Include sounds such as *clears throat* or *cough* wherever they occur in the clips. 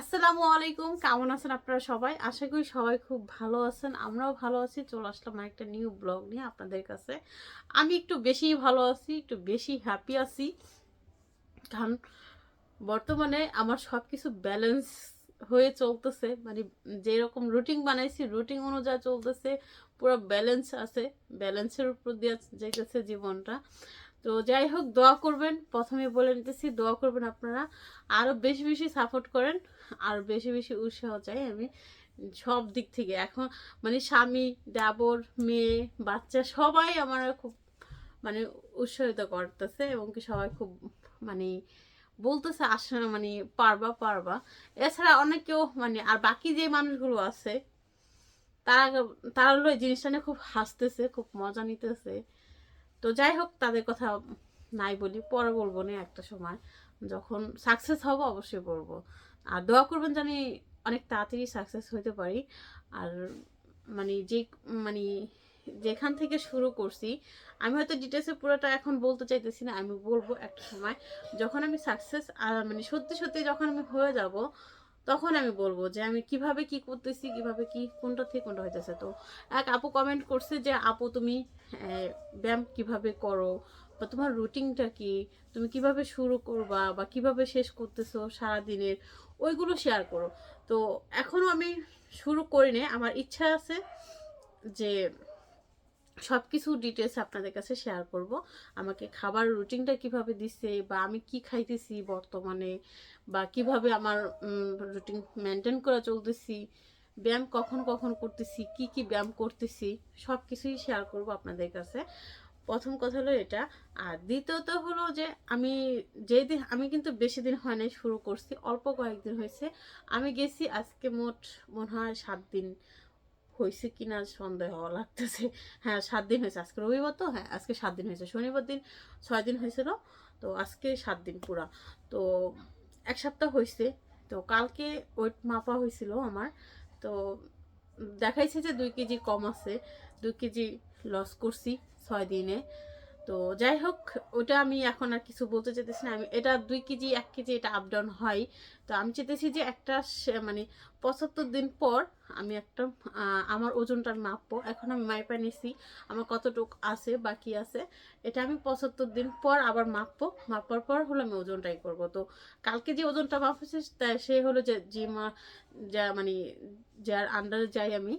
আসসালামু আলাইকুম। কেমন আছেন আপনারা সবাই? আশা করি সবাই খুব ভালো আছেন। আমরাও ভালো আছি। চলে আসলাম একটা নিউ ব্লগ নিয়ে আপনাদের কাছে। আমি একটু বেশি ভালো আছি, একটু বেশি হ্যাপি আছি। কারণ বর্তমানে আমার সব কিছু ব্যালেন্স হয়ে চলতেছে। মানে যেরকম রুটিন বানাইছি রুটিন অনুযায়ী চলতেছে। পুরো ব্যালেন্স আছে। ব্যালেন্সের উপর দিয়ে যেতেছে জীবনটা। তো যাই হোক, দোয়া করবেন। প্রথমে বলে নিতেছি, দোয়া করবেন আপনারা। আরও বেশি বেশি সাপোর্ট করেন, আর বেশি বেশি উৎসাহ চাই আমি সব দিক থেকে। এখন মানে স্বামী দেবর মেয়ে, বাচ্চা সবাই আমার খুব মানে উৎসাহিত করতেছে এবং কি সবাই খুব মানে বলতেছে, আসা মানে পারবা পারবা। এছাড়া অনেকেও মানে আর বাকি যে মানুষগুলো আছে, তারা তারা হলো এই জিনিসটা নিয়ে খুব হাসতেছে, খুব মজা নিতেছে। তো যাই হোক, তাদের কথা নাই বলি, পরে বলব না একটা সময়। যখন সাকসেস হব, অবশ্যই বলব। আর দোয়া করবেন জানি অনেক তাড়াতাড়ি সাকসেস হতে পারি। আর মানে যে মানে যেখান থেকে শুরু করছি, আমি হয়তো ডিটেলসে পুরোটা এখন বলতে চাইতেছি না, আমি বলব একটা সময়। যখন আমি সাকসেস আর মানে সত্যি সত্যি যখন আমি হয়ে যাব তখন আমি বলব যে আমি কীভাবে কি করতেছি, কীভাবে কি, কোনটা থেকে কোনটা হইতেছে। তো এক আপু কমেন্ট করছে যে, আপু, তুমি ব্যায়াম কীভাবে করো? বা তোমার রুটিনটা কি? তুমি কীভাবে শুরু করবা? বা কীভাবে শেষ করতেছো সারা দিনের ওইগুলো শেয়ার করো। তো এখনও আমি শুরু করিনি। আমার ইচ্ছা আছে যে সব কিছু ডিটেলস আপনাদের কাছে শেয়ার করব। আমাকে খাবার রুটিনটা কীভাবে দিচ্ছে বা আমি কি খাইতেছি বর্তমানে বা কীভাবে আমার রুটিন মেনটেন করে চলতেছি, ব্যায়াম কখন কখন করতেছি, কি কি ব্যায়াম করতেছি সব কিছুই শেয়ার করব আপনাদের কাছে। প্রথম কথা হলো এটা। আর দ্বিতীয়ত হলো যে আমি যেই দিন আমি কিন্তু বেশি দিন হয় নাই শুরু করছি, অল্প কয়েকদিন হয়েছে। আমি গেছি আজকে মোট মনে হয় সাত দিন হয়েছে কি কিনা সন্দেহ লাগতেছে। হ্যাঁ সাত দিন হয়েছে আজকে রবিবার তো? হ্যাঁ আজকে সাত দিন হয়েছে শনিবার দিন, ছয় দিন হয়েছিল তো আজকে সাত দিন পুরা। তো এক সপ্তাহ হয়েছে তো কালকে ওয়েট মাপা হয়েছিল আমার। তো দেখাইছে যে দুই কেজি কম আছে, দুই কেজি লস করছি ছয় দিনে। তো যাই হোক ওটা আমি এখন আর কিছু বলতে চাইতেছি না। আমি, এটা দুই কেজি, এক কেজি, এটা আপ ডাউন হয়। তো আমি চাইতেছি যে একটা মানে পঁচাত্তর দিন পর আমি একটা আমার ওজনটা মাপবো। এখন আমি মাইপা নিছি, আমার কতটুক আছে, বাকি আছে, এটা আমি পঁচাত্তর দিন পর আবার মাপবো। মাপার পর হলো আমি ওজনটাই করব। তো কালকে যে ওজনটা মাপেছে, তা- সে হলো যে যে মা, যা মানে যার আন্ডারে যাই আমি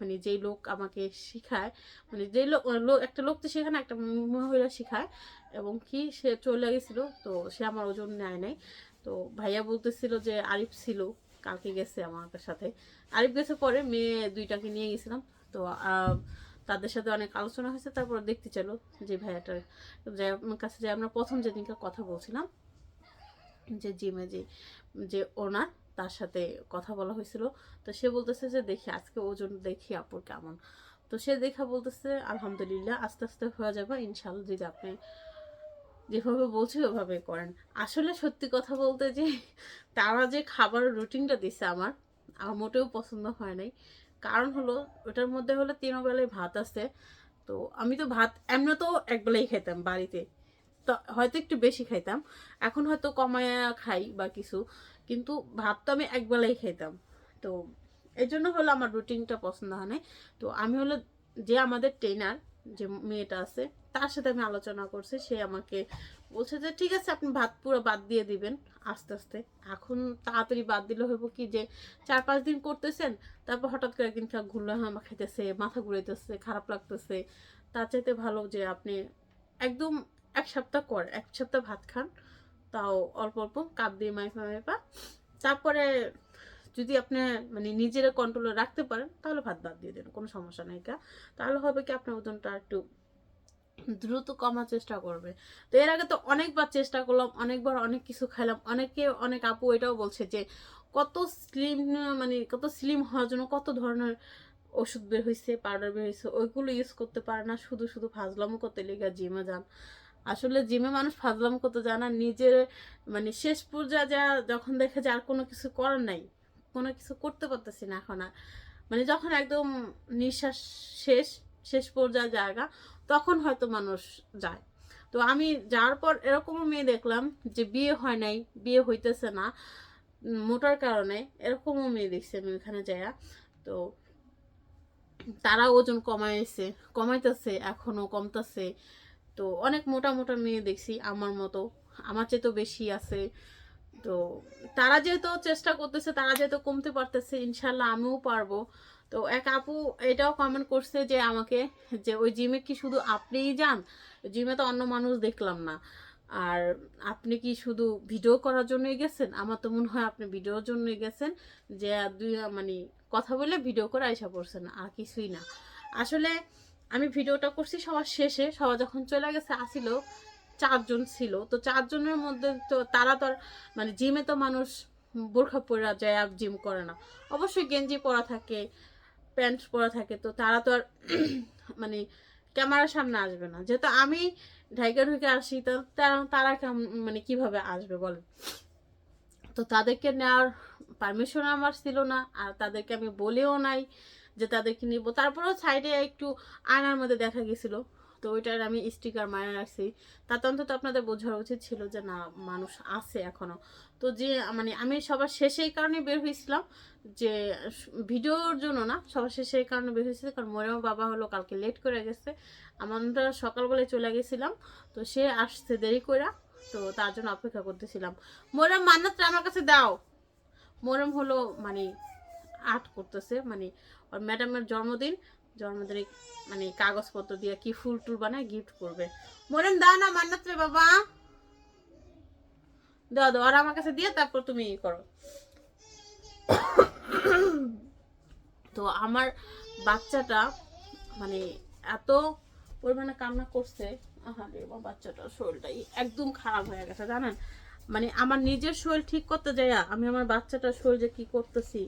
মানে যেই লোক আমাকে শেখায় মানে যেই লোক লোক একটা লোক তো শেখায় না একটা মহিলা শেখায়, এবং কি সে চলে গেছিল, তো সে আমার ওজন নেয় নাই। তো ভাইয়া বলতেছিল যে আরিফ ছিল, কালকে গেছে আমার সাথে। আরিফ গেছে পরে মেয়ে দুইটাকে নিয়ে গেছিলাম। তো তাদের সাথে অনেক আলোচনা হয়েছে, তারপর দেখতে চলো যে ভাইয়াটার যে আমার কাছে যে আমরা প্রথম যেদিনকে কথা বলছিলাম, যে জিমে যে যে ওনার, তার সাথে কথা বলা হয়েছিল। তো সে বলতেছে যে দেখি, আজকে ওজন দেখি আপুর কেমন। তো সে দেখা বলতেছে, আলহামদুলিল্লাহ, আস্তে আস্তে হয়ে যাবে ইনশাল্লাহ যদি আপনি যেভাবে বলছে, ওভাবে করেন। আসলে সত্যি কথা বলতে যে, তারা যে খাবার রুটিনটা দিছে আমার আমার মোটেও পছন্দ হয় নাই। কারণ হলো, ওটার মধ্যে হলো তিন বেলায় ভাত আছে। তো আমি তো ভাত এমনি তো এক বেলাই খেতাম বাড়িতে। তো হয়তো একটু বেশি খাইতাম। এখন হয়তো কমায়া খাই বা কিছু। কিন্তু ভাত তো আমি এক বেলাই খাইতাম। তো এই জন্য হলো আমার রুটিনটা পছন্দ হয় নাই। তো আমি হলো যে আমাদের ট্রেনার যে মেয়েটা আছে তার সাথে আমি আলোচনা করছি, সে আমাকে বলছে যে, ঠিক আছে, আপনি ভাত পুরো বাদ দিয়ে দিবেন আস্তে আস্তে। এখন তাড়াতাড়ি বাদ দিলে হইব কি যে, চার পাঁচ দিন করতেছেন, তারপর হঠাৎ করে একদিন ঘুরলে হামা খাইতেছে, মাথা ঘুরাইতেছে, খারাপ লাগতেছে। তার চাইতে ভালো যে, আপনি একদম এক সপ্তাহ কর এক সপ্তাহ ভাত খান, তাও অল্প অল্প, কাপ দিয়ে মাইফা মাইপা তারপরে যদি আপনি মানে নিজেরা কন্ট্রোলে রাখতে পারেন, তাহলে ভাত বাদ দিয়ে দেন, কোনো সমস্যা নেই কা। তাহলে হবে কি, আপনার ওজনটা একটু দ্রুত কমার চেষ্টা করবে। তো এর আগে তো অনেকবার চেষ্টা করলাম, অনেকবার অনেক কিছু খাইলাম, অনেকে অনেক আপু এটাও বলছে যে কত স্লিম মানে কত স্লিম হওয়ার জন্য কত ধরনের ওষুধ বের হয়েছে পাউডার বের হয়েছে ওইগুলো ইউজ করতে পারে না, শুধু শুধু ফাজলামো করতে লেগে জিমে যান। আসলে জিমে মানুষ ফাজলামো করতে যায় না, নিজের মানে শেষ পর্যায়ে যা, যখন দেখে যে আর কোনো কিছু করার নাই, কোনো কিছু করতে পারতেছি না এখন আর। মানে যখন একদম নিঃশ্বাস শেষ শেষ পর্যায়ে জায়গা তখন হয়তো মানুষ যায়। তো আমি যাওয়ার পর এরকমও মেয়ে দেখলাম যে বিয়ে হয় নাই, বিয়ে হইতেছে না মোটার কারণে এরকমও মেয়ে দেখছি আমি ওইখানে যাইয়া তো তারা ওজন কমাইছে, কমাইতেছে, এখনও কমতেছে। তো অনেক মোটা মোটা মেয়ে দেখছি আমার মতো, আমার চেয়ে তো বেশি আছে। তো তারা যেহেতু চেষ্টা করতেছে, তারা যেহেতু কমতে পারতেছে, ইনশাল্লাহ আমিও পারব। তো এক আপু এটাও কমেন্ট করছে যে আমাকে যে ওই জিমে কি শুধু আপনিই যান? জিমে তো অন্য মানুষ দেখলাম না। আর আপনি কি শুধু ভিডিও করার জন্যই গেছেন? আমার তো মনে হয় আপনি ভিডিওর জন্যই গেছেন। যে দুই মানে কথা বলে ভিডিও করে আইসা পড়ছেন আর কিছুই না। আসলে আমি ভিডিওটা করছি সবার শেষে সবাই যখন চলে গেছে আসিল, চারজন ছিল। তো চারজনের মধ্যে তো তারা তো মানে জিমে তো মানুষ বোরখা পরা যায় আর জিম করে না। অবশ্যই গেঞ্জি পরা থাকে প্যান্ট পরা থাকে, তো তারা তো আর *clears throat* মানে ক্যামেরার সামনে আসবে না। যেহেতু আমি ঢাইকা ঢুকে আসি, তো তারা তারা মানে কীভাবে আসবে বলেন? তো তাদেরকে নেওয়ার পারমিশন আমার ছিল না, আর তাদেরকে আমি বলেও নাই যে তাদেরকে নিব। তারপরেও সাইডে একটু আয়নার মধ্যে দেখা গেছিল। তো ওইটার আমি স্টিকার মারা রাখছি। তাতে অন্তত আপনাদের বোঝার উচিত ছিল যে, না, মানুষ আছে এখনও। তো যে মানে আমি সবার শেষে এই কারণে বের হয়েছিলাম যে, ভিডিওর জন্য না, সবার শেষে এই কারণে বের হয়েছে কারণ মরিয়ম বাবা হলো কালকে লেট করে গেছে। আমরা সকালবেলায় চলে গেছিলাম, তো সে আসছে দেরি করে তো তার জন্য অপেক্ষা করতেছিলাম। মোরম মান্নাতটা আমার কাছে দাও। মোরম হলো মানে আর্ট করতেছে মানে ওর ম্যাডামের জন্মদিন। জন্মদিনে মানে কাগজপত্র দিয়ে কি ফুল টুল বানায় গিফট করবে। মোরম দাও না, মান্নাত রে বাবা। দাও দাও, আর আমার কাছে দিয়ে তারপর তুমি ই করো। তো আমার বাচ্চাটা মানে এত পরিমাণে কান্না করছে আমার বাচ্চাটার শরীরটাই একদম খারাপ হয়ে গেছে, জানেন? মানে আমার নিজের শরীর ঠিক করতে যাই আমি আমার বাচ্চাটার শরীর যে কি করতেছি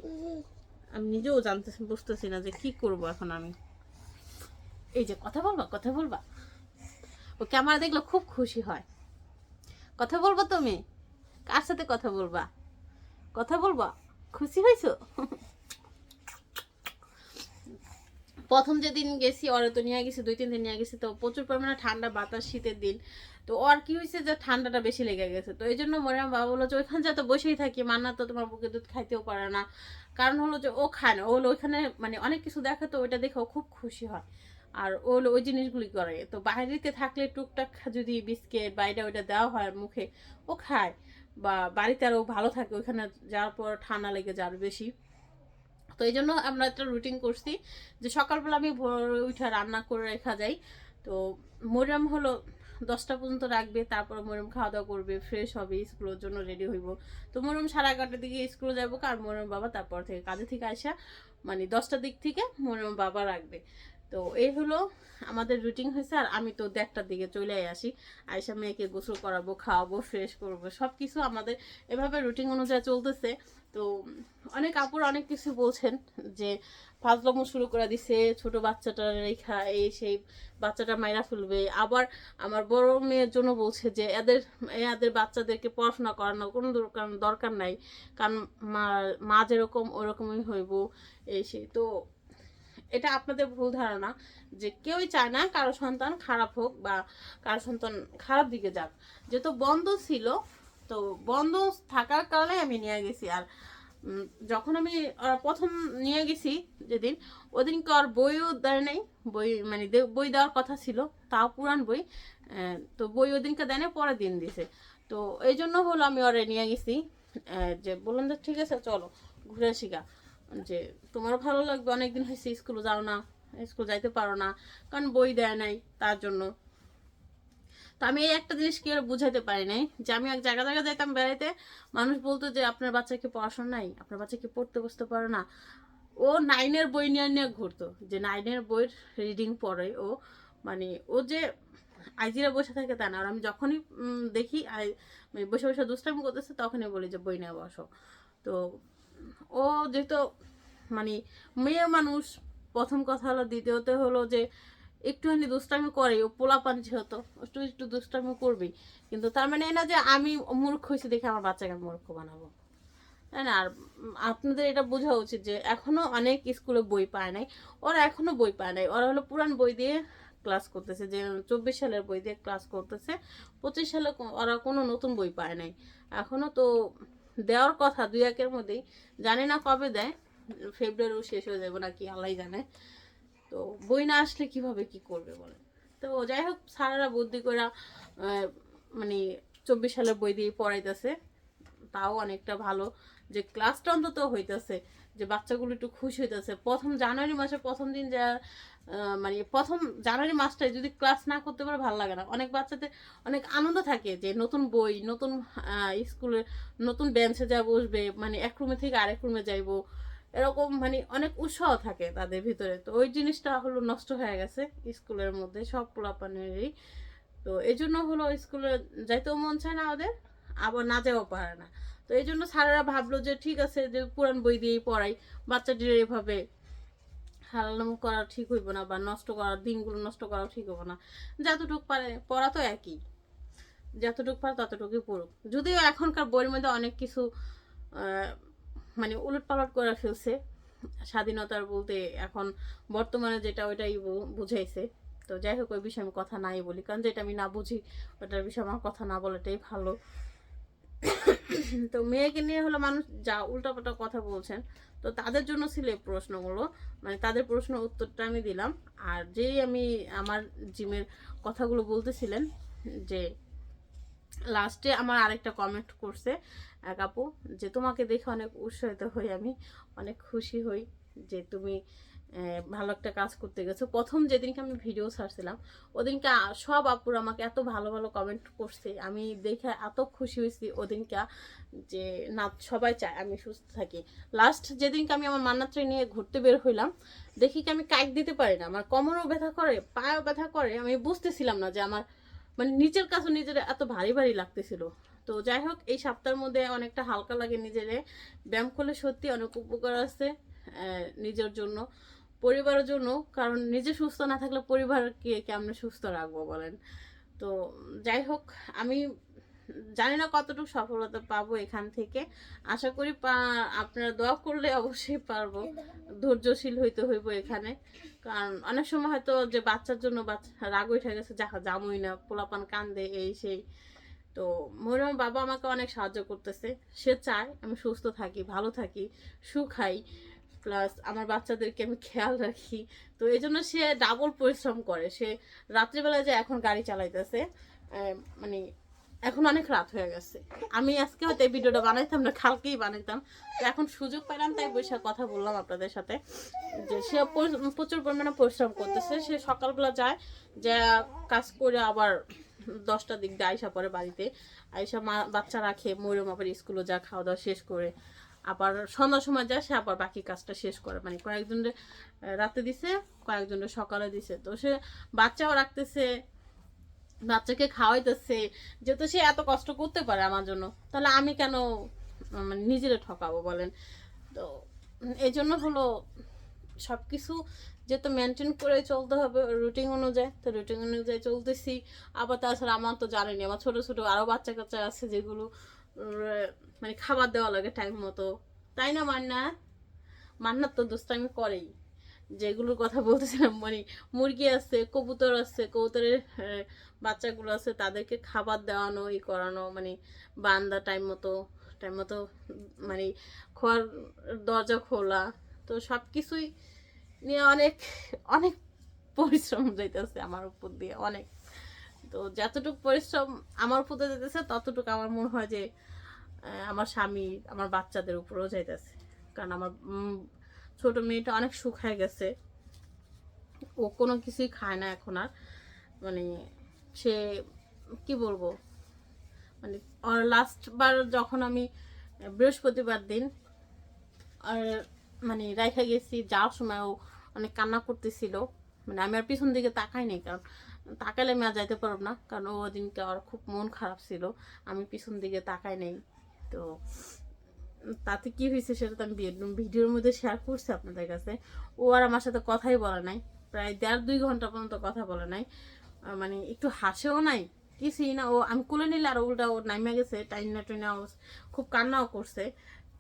আমি নিজেও জানতেছি বুঝতেছি না যে কি করব এখন আমি। এই যে কথা বলবা কথা বলবা। ও ক্যামেরা দেখলে খুব খুশি হয়। কথা বলবা তুমি কার সাথে কথা বলবা? কথা বলবা? খুশি হয়েছো? প্রথম যেদিন গেছি, ওরা তো নিয়ে গেছি, দুই তিন দিন নিয়ে গেছি, তো প্রচুর পরিমাণে ঠান্ডা বাতাস, শীতের দিন। তো ওর কি হয়েছে যে ঠান্ডাটা বেশি লেগে গেছে। তো এই জন্য মরিয়াম বাবা বলল যে, ওইখানে যা তো বসেই থাকি, মান্না তো তোমার বুকে দুধ খাইতেও পারে না। কারণ হলো যে ও খায় না। ও ওইখানে মানে অনেক কিছু দেখে তো ওইটা দেখে ও খুব খুশি হয়। আর ও ওই জিনিসগুলি করে। তো বাইরেতে থাকলে টুকটাক যদি বিস্কিট বা এটা ওইটা দেওয়া হয় মুখে, ও খায়। বা বাড়িতে আরও ভালো থাকে, ওইখানে যাওয়ার পর ঠান্ডা লেগে যার বেশি। তো এই জন্য আমরা একটা রুটিন করছি যে সকালবেলা আমি ভোর উঠে রান্না করে রেখা যাই। তো মরিয়াম হলো দশটা পর্যন্ত রাখবে, তারপর মরিয়ম খাওয়া দাওয়া করবে ফ্রেশ হবে স্কুলের জন্য রেডি হইব। তো মরিয়ম সাড়ে এগারোটার দিকে স্কুলে যাব আর মরিয়ম বাবা তারপর থেকে কাজে থেকে আসা মানে দশটার দিক থেকে মরিয়ম বাবা রাখবে। তো এই হলো আমাদের রুটিন হয়েছে, আর আমি তো দেড়টার দিকে চলে আসি। আয়সা মেয়েকে গোসল করাবো, খাওয়াবো ফ্রেশ করব সব কিছু আমাদের এভাবে রুটিন অনুযায়ী চলতেছে। তো অনেক আপুর অনেক কিছু বলছেন যে ফাজলামো শুরু করে দিছে, ছোট বাচ্চাটা রেখা, এই সেই বাচ্চাটা মাইরা ফেলবে। আবার আমার বড় মেয়ের জন্য বলছে যে, এদের এদের বাচ্চাদেরকে পড়াশোনা করানোর কোনো দরকার দরকার নাই, কারণ মা যেরকম ওরকমই হইব, এই সেই। তো এটা আপনাদের ভুল ধারণা যে, কেউই চায় না কারও সন্তান খারাপ হোক বা কারও সন্তান খারাপ দিকে যাক। যেহেতু বন্ধ ছিল, তো বন্ধ থাকার কারণে আমি নিয়ে গেছি। আর যখন আমি প্রথম নিয়ে গেছি যেদিন, ওদিনকে আর বইও দেয় নাই। বই মানে বই দেওয়ার কথা ছিল, তাও পুরান বই। তো বই ওদিনকে দেয় নাই, পরের দিন দিছে। তো এই জন্য হলো আমি ওরে নিয়ে গেছি। যে বললাম যে, ঠিক আছে, চলো, ঘুরে গা। যে তোমার ভালো লাগবে, অনেকদিন হয়েছে স্কুলে যাও না, স্কুল যাইতে পারো না। কারণ বই দেয় নাই তার জন্য। তো আমি এই একটা জিনিস কি আর বুঝাইতে পারি নাই? যে আমি এক জায়গা জায়গা যাইতাম বেড়াইতে, মানুষ বলতো যে আপনার বাচ্চাকে পড়াশোনা নাই, আপনার বাচ্চাকে পড়তে বসতে পারে না। ও নাইনের বই নিয়ে নিয়ে ঘুরতো, যে নাইনের বইয়ের রিডিং পড়ে ও। মানে ও যে আইজিরা বসে থাকে তা না, আর আমি যখনই দেখি, আই মানে বসে বসে দুষ্টামি করতেছে, তখনই বলি যে বই নিয়ে বসো। তো ও যেহেতু মানে মেয়ে মানুষ, প্রথম কথা হলো, দ্বিতীয়তে হলো যে একটুখানি দুষ্টামি করে, ও পোলাপান যেহেতু, একটু একটু দুষ্টামি করবেই। কিন্তু তার মানে এই না যে আমি মূর্খ হয়েছি দেখে আমার বাচ্চাকে মূর্খ বানাবো। তাই না? আর আপনাদের এটা বোঝা উচিত যে এখনও অনেক স্কুলে বই পায় নাই। ওরা এখনও বই পায় নাই। ওরা হলো পুরান বই দিয়ে ক্লাস করতেছে, যে চব্বিশ সালের বই দিয়ে ক্লাস করতেছে। পঁচিশ সালে ওরা কোনো নতুন বই পায় নাই। এখনও তো দেওয়ার কথা দুই একের মধ্যেই। জানি না কবে দেয়, ফেব্রুয়ারিও শেষ হয়ে যাবে নাকি আল্লাহ জানে। তো বই না আসলে কীভাবে কি করবে বলে তো যাই হোক সারারা বুদ্ধি করে মানে চব্বিশ সালের বই দিয়ে পড়াইতেছে। তাও অনেকটা ভালো। যে ক্লাসটা অন্তত হইতেছে, যে বাচ্চাগুলো একটু খুশি হইতেছে। প্রথম জানুয়ারি মাসের প্রথম দিন যা মানে প্রথম জানুয়ারি মাসটায় যদি ক্লাস না করতে পারে, ভালো লাগে না। অনেক বাচ্চাতে অনেক আনন্দ থাকে যে নতুন বই, নতুন স্কুলে নতুন বেঞ্চে যা বসবে মানে এক রুমে থেকে আরেক রুমে যাইবো। এরকম মানে অনেক উৎসাহ থাকে তাদের ভিতরে। তো ওই জিনিসটা হলো নষ্ট হয়ে গেছে স্কুলের মধ্যে, সব পোলাপানেরই। তো এই জন্য হলো স্কুলে যাইতেও মন চায় না ওদের, আবার না যাওয়া পারে না। তো এই জন্য স্যারেরা ভাবলো যে ঠিক আছে যে পুরান বই দিয়েই পড়াই, বাচ্চাদের এভাবে হারালাম করা ঠিক হইব না বা নষ্ট করার দিনগুলো নষ্ট করা ঠিক হইব না। যতটুকু পারে, পড়া তো একই। যতটুকু পারে ততটুকুই পড়ুক। যদিও এখনকার বইয়ের মধ্যে অনেক কিছু মানে উলট পালট করে ফেলছে। স্বাধীনতার বলতে এখন বর্তমানে যেটা ওইটাই বুঝাইছে। তো যাই হোক, ওই বিষয়ে আমি কথা নাই বলি। কারণ যেটা আমি না বুঝি, ওটার বিষয়ে আমার কথা না বলাটাই ভালো। তো মেয়েকে নিয়ে হলো মানুষ যা উল্টাপাল্টা কথা বলছেন, তো তাদের জন্য ছিল এই প্রশ্নগুলো। মানে তাদের প্রশ্ন উত্তরটা আমি দিলাম। আর যেই আমি আমার জিমের কথাগুলো বলতেছিলেন যে লাস্টে আমার আরেকটা কমেন্ট করছে, এক আপু, যে তোমাকে দেখে অনেক উৎসাহিত হই আমি, অনেক খুশি হই যে তুমি ভালো একটা কাজ করতে গেছো। প্রথম যেদিনকে আমি ভিডিও ছাড়ছিলাম, ওদিনকে সব আপুর আমাকে এত ভালো ভালো কমেন্ট করছে, আমি দেখে এত খুশি হয়েছি ওদিনকে, যে না, সবাই চায় আমি সুস্থ থাকি। লাস্ট যেদিনকে আমি আমার মান্নাত্রে নিয়ে ঘুরতে বের হইলাম, দেখি কি আমি কাইক দিতে পারি না, আমার কোমরও ব্যথা করে, পায়েও ব্যথা করে, আমি বুঝতেছিলাম না যে আমার মানে নিজের কাছে নিজের এত ভারী ভারী লাগতেছিল। তো যাই হোক এই সপ্তাহের মধ্যে অনেকটা হালকা লাগে নিজেরে। ব্যায়াম করলে সত্যি অনেক উপকার আছে নিজের জন্য, পরিবারের জন্য। কারণ নিজে সুস্থ না থাকলে পরিবারকে কেমন সুস্থ রাখব বলেন? তো যাই হোক আমি জানি না কতটুকু সফলতা পাবো এখান থেকে। আশা করি আপনারা দোয়া করলে অবশ্যই পারব। ধৈর্যশীল হইতে হইব এখানে। কারণ অনেক সময় হয়তো যে বাচ্চার জন্য বাচ্চা রাগ উঠে গেছে, যা জামুই না, পোলাপান কান্দে, এই, সেই। তো মরিয়ম বাবা আমাকে অনেক সাহায্য করতেছে। সে চায় আমি সুস্থ থাকি, ভালো থাকি, সুখাই। প্লাস আমার বাচ্চাদেরকে আমি খেয়াল রাখি। তো এই জন্য সে ডাবল পরিশ্রম করে। সে রাত্রিবেলা যে এখন গাড়ি চালাইতেছে মানে এখন অনেক রাত হয়ে গেছে। আমি আজকে হয়তো এই ভিডিওটা বানাইতাম না, কালকেই বানাইতাম। তো এখন সুযোগ পাইলাম, তাই বসে কথা বললাম আপনাদের সাথে। যে সে পরি- প্রচুর পরিমাণে পরিশ্রম করতেছে। সে সকালবেলা যায়, যে কাজ করে আবার দশটার দিক দিয়ে আইসা পরে বাড়িতে। আইসা মা, বাচ্চা রাখে ময়ূরম আবার স্কুলে যা খাওয়া দাওয়া শেষ করে। আবার সন্ধ্যার সময় যায়, সে আবার বাকি কাজটা শেষ করে। মানে কয়েকজন রাতে দিছে, কয়েকজনের সকালে দিছে। তো সে বাচ্চাও রাখতেছে বাচ্চাকে খাওয়াইতেছে, যেহেতু সে এত কষ্ট করতে পারে আমার জন্য, তাহলে আমি কেন মানে নিজেরে ঠকাবো বলেন? তো এই জন্য হলো সব কিছু যেহেতু মেনটেন করে চলতে হবে রুটিন অনুযায়ী, তো রুটিন অনুযায়ী চলতেছি। আবার তাছাড়া আমার তো জানেনি আমার ছোটো ছোটো আরও বাচ্চা কাচ্চা আছে যেগুলো মানে খাবার দেওয়া লাগে টাইম মতো। তাই না মান্না মান্নার তো দুষ্টামি করেই। যেগুলোর কথা বলতেছিলাম মানে মুরগি আছে, কবুতর আছে, কবুতরের বাচ্চাগুলো আছে, তাদেরকে খাবার দেওয়ানো, ই করানো মানে বান্দা টাইম মতো টাইম মতো মানে খোয়ার দরজা খোলা। তো সব কিছুই নিয়ে অনেক অনেক পরিশ্রম যাইতেছে আমার উপর দিয়ে, অনেক। তো যতটুকু পরিশ্রম আমার উপর দিয়ে যেতেছে ততটুকু আমার মনে হয় যে আমার স্বামী আমার বাচ্চাদের উপরেও যাইতেছে। কারণ আমার ছোট মেয়েটা অনেক শুকায় গেছে। ও কোনো কিছুই খায় না এখন আর। মানে সে, কি বলব? মানে লাস্ট বার যখন আমি বৃহস্পতিবার দিন, আর মানে রাইখা গেছি যাওয়ার সময় ও অনেক কান্না করতেছিল। মানে আমি আর পিছন দিকে তাকাই নাই, কারণ তাকাইলে আমি আর যাইতে পারব না, কারণ ও দিনকে আর খুব মন খারাপ ছিল। আমি পিছন দিকে তাকাই নাই, তো তাতে কি হয়েছে সেটা তো আমি ভিডিওর মধ্যে শেয়ার করছি আপনাদের কাছে। ও আর আমার সাথে কথাই বলে নাই। প্রায় দেড় দুই ঘণ্টা পর্যন্ত কথা বলে নাই। মানে একটু হাসেও নাই। কিছুই না। ও আমি কুলে নিলে আর উল্টা ও নাইমে গেছে, টাইনা টুইনা খুব কান্নাও করছে।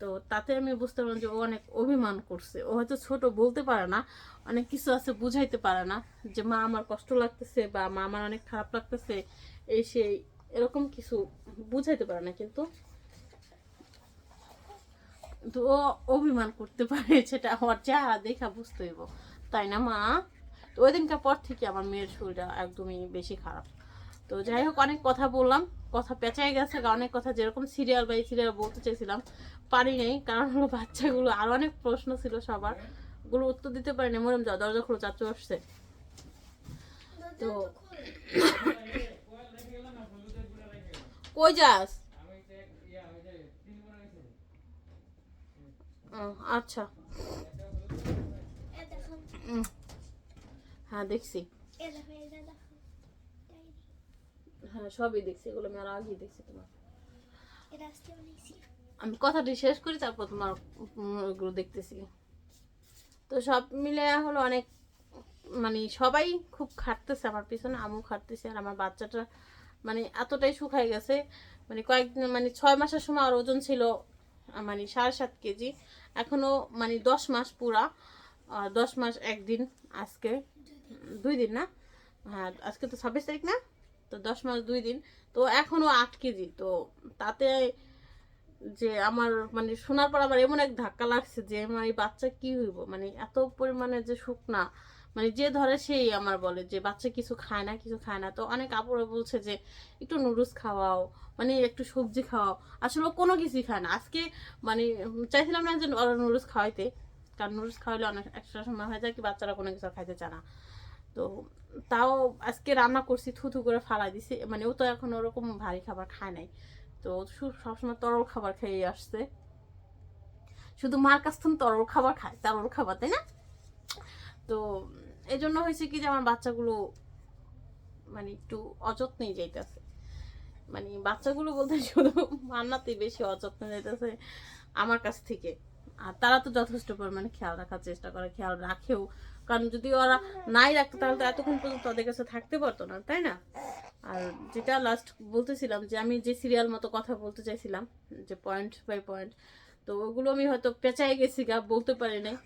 তো তাতে আমি বুঝতে পারলাম যে ও অনেক অভিমান করছে। ও হয়তো ছোট, বলতে পারে না। অনেক কিছু আছে বুঝাইতে পারে না যে, মা, আমার কষ্ট লাগতেছে বা মা, আমার অনেক খারাপ লাগতেছে। এই সেই এরকম কিছু বুঝাইতে পারে না কিন্তু তো ও অভিমান করতে পারে সেটা আমার চেহারা দেখা বুঝতে হইব। তাই না মা? তো ওই দিনকার পর থেকে আমার মেয়ের শরীরটা একদমই বেশি খারাপ। তো যাই হোক অনেক কথা বললাম কথা পেঁচাই গেছে অনেক কথা যেরকম সিরিয়াল বাই সিরিয়াল বলতে চাইছিলাম পারি নাই কারণ হলো বাচ্চাগুলো আর অনেক প্রশ্ন ছিল সবার। ওগুলো উত্তর দিতে পারিনি মরম যাও দরজা খুলো চাচু আসছে। তো কই যাস? আচ্ছা। হ্যাঁ দেখছি। হ্যাঁ সবই দেখছি, এগুলো আমি আর আগেই দেখছি তোমার। আমি কথাটি শেষ করি, তারপর তোমার ওগুলো দেখতেছি। তো সব মিলে হলো অনেক মানে সবাই খুব খাটতেছে আমার পিছনে আমু খাটতেছে আর আমার বাচ্চাটা মানে এতটাই শুকায় গেছে। মানে কয়েকদিন মানে ছয় মাসের সময় আর ওজন ছিল মানে সাড়ে সাত কেজি। এখনও মানে দশ মাস পুরা দশ মাস একদিন, আজকে দুই দিন না? হ্যাঁ আজকে তো ছাব্বিশ তারিখ না? তো দশ মাস দুই দিন। তো এখনও আট কেজি। তো তাতে যে আমার মানে শোনার পর আমার এমন এক ধাক্কা লাগছে যে আমার এই বাচ্চা কি হইব? মানে এত পরিমাণে যে শুকনা মানে যে ধরে সেই আমার বলে যে বাচ্চা কিছু খায় না, কিছু খায় না। তো অনেক আপুরা বলছে যে, একটু নুডলস খাওয়াও মানে একটু সবজি খাওয়াও। আসলে কোনো কিছুই খায় না। আজকে মানে চাইছিলাম না যে ওরা নুডলস খাওয়াইতে, কারণ নুডলস খাওয়াইলে অনেক একটা সময় হয়ে যায় কি বাচ্চারা কোনো কিছু খাইতে চায় না। তো তাও আজকে রান্না করছি, থুথু করে ফালাই দিছি। মানে ও তো এখন ওরকম ভারী খাবার খায় নাই। তো সবসময় তরল খাবার খেয়ে আসছে। শুধু মার কাছ থেকে তরল খাবার খায় তরল খাবার, তাই না? তো এই জন্য হয়েছে কি যে আমার বাচ্চাগুলো মানে একটু অযত্নেই যাইতেছে। মানে বাচ্চাগুলো বলতে শুধু মান্নাতেই বেশি অযত্নে যাইতেছে আমার কাছ থেকে। আর তারা তো যথেষ্ট পরিমাণে খেয়াল রাখার চেষ্টা করে, খেয়াল রাখেও। কারণ যদি ওরা নাই রাখতো, তাহলে তো এতক্ষণ পর্যন্ত ওদের কাছে থাকতে পারতো না, তাই না? আর যেটা লাস্ট বলতেছিলাম যে আমি যে সিরিয়াল মতো কথা বলতে চাইছিলাম, যে পয়েন্ট বাই পয়েন্ট তো ওগুলো আমি হয়তো পেঁচাই গেছি গা, বলতে পারি নাই।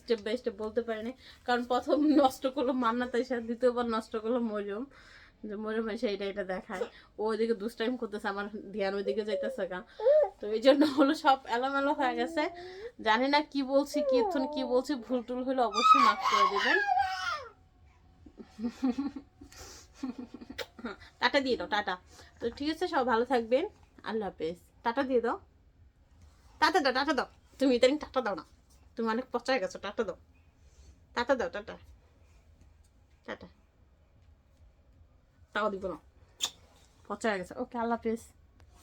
স্টেপ বাই স্টেপ বলতে পারি নাই কারণ প্রথম নষ্ট করল মান্না, তাই সাথে দ্বিতীয়বার নষ্ট করল মরিয়ম। যে মরিয়ম এসে এটা এটা দেখায়। ও ওইদিকে দুষ্টাইম করতেছে, আমার ধ্যান ওইদিকে যাইতেছে গা। তো এই জন্য হলো সব এলোমেলো হয়ে গেছে। জানি না কি বলছি কি কি বলছি, ভুল টুল হলে অবশ্যই মাফ করে দেবেন। টাটা দিয়ে দাও, টাটা। তো ঠিক আছে সব ভালো থাকবেন। আল্লাহ হাফেজ। টাটা দিয়ে দাও। টাটা দাও টাটা দাও। তুমি ইদানিং টাটা দাও না। তুমি অনেক পচায় গেছো, টাটা দাও। টাটা দাও, টাটা। টাটা। তাও দিব না। পচায় গেছে। ওকে, আল্লাহ হাফেজ।